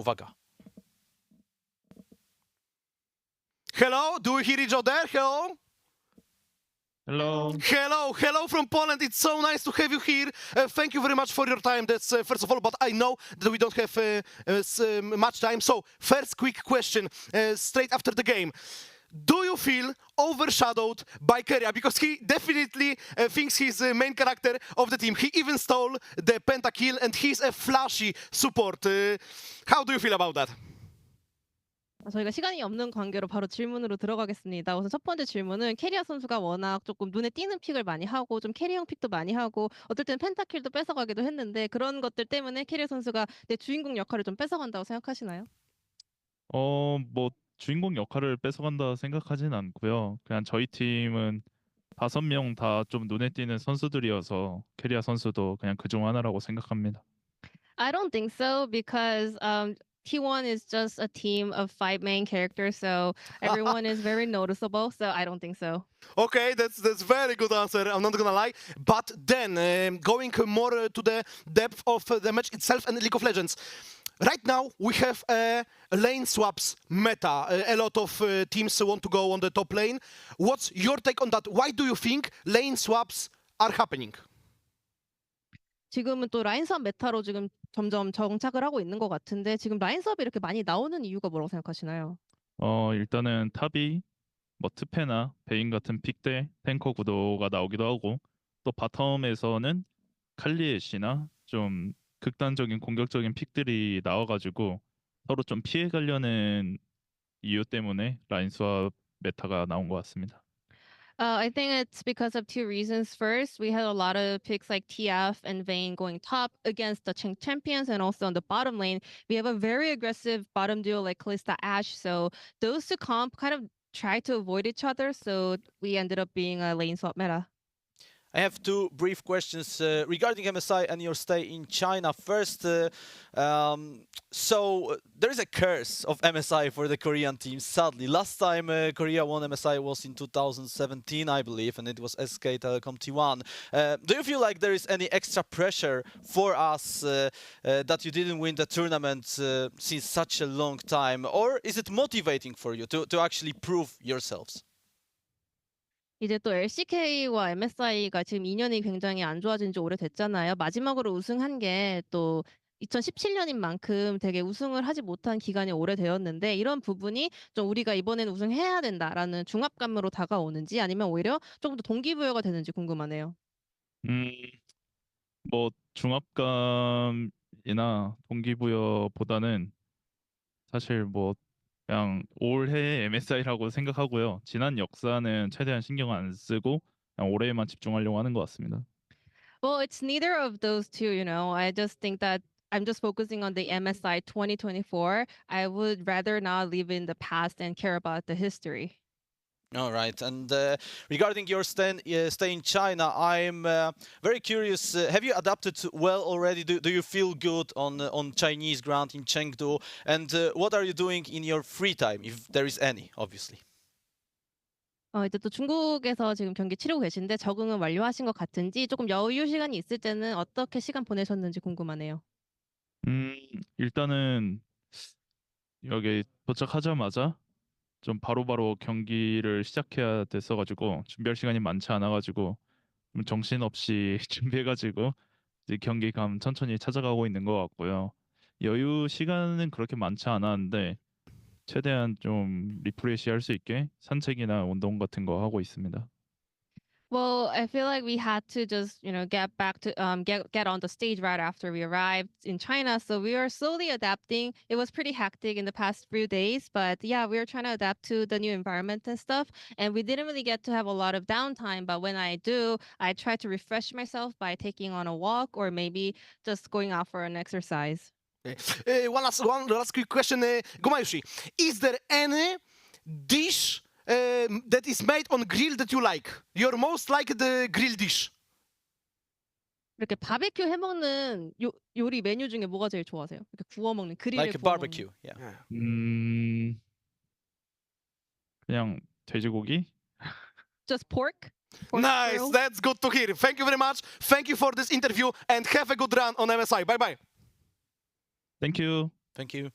Uwaga. Hello, do we hear each other? Hello? Hello. Hello, hello from Poland. It's so nice to have you here. Uh, thank you very much for your time. That's uh, first of all, but I know that we don't have uh, uh, um, much time. So, first quick question, uh, straight after the game. Do you feel overshadowed by Keria? Because he definitely uh, thinks he's the main character of the team. He even stole the pentakill and he's a flashy support. Uh, how do you feel about that? 아, 저희가 시간이 없는 관계로 바로 질문으로 들어가겠습니다. 우선 첫 번째 질문은 캐리어 선수가 워낙 조금 눈에 띄는 픽을 많이 하고 좀 캐리형 픽도 많이 하고 어떨 때는 펜타킬도 뺏어가기도 했는데 그런 것들 때문에 캐리어 선수가 내 주인공 역할을 좀 뺏어간다고 생각하시나요? 어, 뭐 주인공 역할을 뺏어간다 생각하진 않고요. 그냥 저희 팀은 다섯 명 다 좀 눈에 띄는 선수들이어서 캐리아 선수도 그냥 그중 하나라고 생각합니다. I don't think so because um, T1 is just a team of five main characters, so everyone is very noticeable. So I don't think so. Okay, that's that's very good answer. I'm not gonna lie. But then, um, going more uh, to the depth of uh, the match itself and League of Legends. Right now, we have a lane swaps meta. A, a lot of uh, teams want to go on the top lane. What's your take on that? Why do you think lane swaps are happening? 지금은 또 라인 수업 메타로 지금 점점 정착을 하고 있는 것 같은데 지금 라인 수업이 이렇게 많이 나오는 이유가 뭐라고 생각하시나요? 어, 일단은 탑이 뭐 트페나 베인 같은 픽대 탱커 구도가 나오기도 하고 또 바텀에서는 칼리에시나 좀 극단적인 공격적인 픽들이 나와가지고 서로 좀 피해 가려는 이유 때문에 라인 수업 메타가 나온 것 같습니다. Uh, I think it's because of two reasons. First, we had a lot of picks like TF and Vayne going top against the Ch- champions, and also on the bottom lane, we have a very aggressive bottom duo like Kalista Ash. So those two comp kind of try to avoid each other. So we ended up being a lane swap meta. I have two brief questions uh, regarding MSI and your stay in China. First, uh, um, so uh, there is a curse of MSI for the Korean team. Sadly, last time uh, Korea won MSI was in 2017, I believe, and it was SK Telecom T1. Uh, do you feel like there is any extra pressure for us uh, that you didn't win the tournament since such a long time, or is it motivating for you to, to actually prove yourselves? 이제 또 LCK와 MSI가 지금 인연이 굉장히 안 좋아진 지 오래됐잖아요. 마지막으로 우승한 게 또 2017년인 만큼 되게 우승을 하지 못한 기간이 오래되었는데 이런 부분이 좀 우리가 이번에는 우승해야 된다라는 중압감으로 다가오는지 아니면 오히려 조금 더 동기부여가 되는지 궁금하네요. 음, 뭐 중압감이나 동기부여보다는 사실 뭐 그냥 올해 MSI라고 생각하고요. 지난 역사는 최대한 신경 안 쓰고 그냥 올해에만 집중하려고 하는 것 같습니다. Well, it's neither of those two, you know. I just think that I'm just focusing on the MSI 2024. I would rather not live in the past and care about the history. All right. And uh, regarding your stay, uh, stay in China, I'm uh, very curious. Uh, have you adapted well already? Do, do you feel good on uh, on Chinese ground in Chengdu? And uh, what are you doing in your free time, if there is any, obviously? 어, 이제 또 중국에서 지금 경기 치르고 계신데 적응은 완료하신 것 같은지 조금 여유 시간이 있을 때는 어떻게 시간 보내셨는지 궁금하네요. 음, 일단은 여기 도착하자마자 좀 바로바로 경기를 시작해야 됐어가지고 준비할 시간이 많지 않아가지고 좀 정신없이 준비해가지고 이제 경기감 천천히 찾아가고 있는 것 같고요. 여유 시간은 그렇게 많지 않았는데 최대한 좀 리프레시 할 수 있게 산책이나 운동 같은 거 하고 있습니다. Well, I feel like we had to just, you know, get back to um get get on the stage right after we arrived in China. So we are slowly adapting. It was pretty hectic in the past few days, but yeah, we are trying to adapt to the new environment and stuff. And we didn't really get to have a lot of downtime, but when I do, I try to refresh myself by taking on a walk or maybe just going out for an exercise. Uh, one last one last quick question, uh, Gomayushi. Is there any um, that is made on grill that you like? Your most liked uh, grill dish? 이렇게 바베큐 해 먹는 요, 요리 메뉴 중에 뭐가 제일 좋아하세요? 이렇게 구워 먹는 그릴에 Like a 구워 barbecue. 먹는. Yeah. 음, 그냥 돼지고기? Just pork? pork Nice, grill? that's good to hear. Thank you very much. Thank you for this interview and have a good run on MSI. Bye bye. 땡큐. Thank you.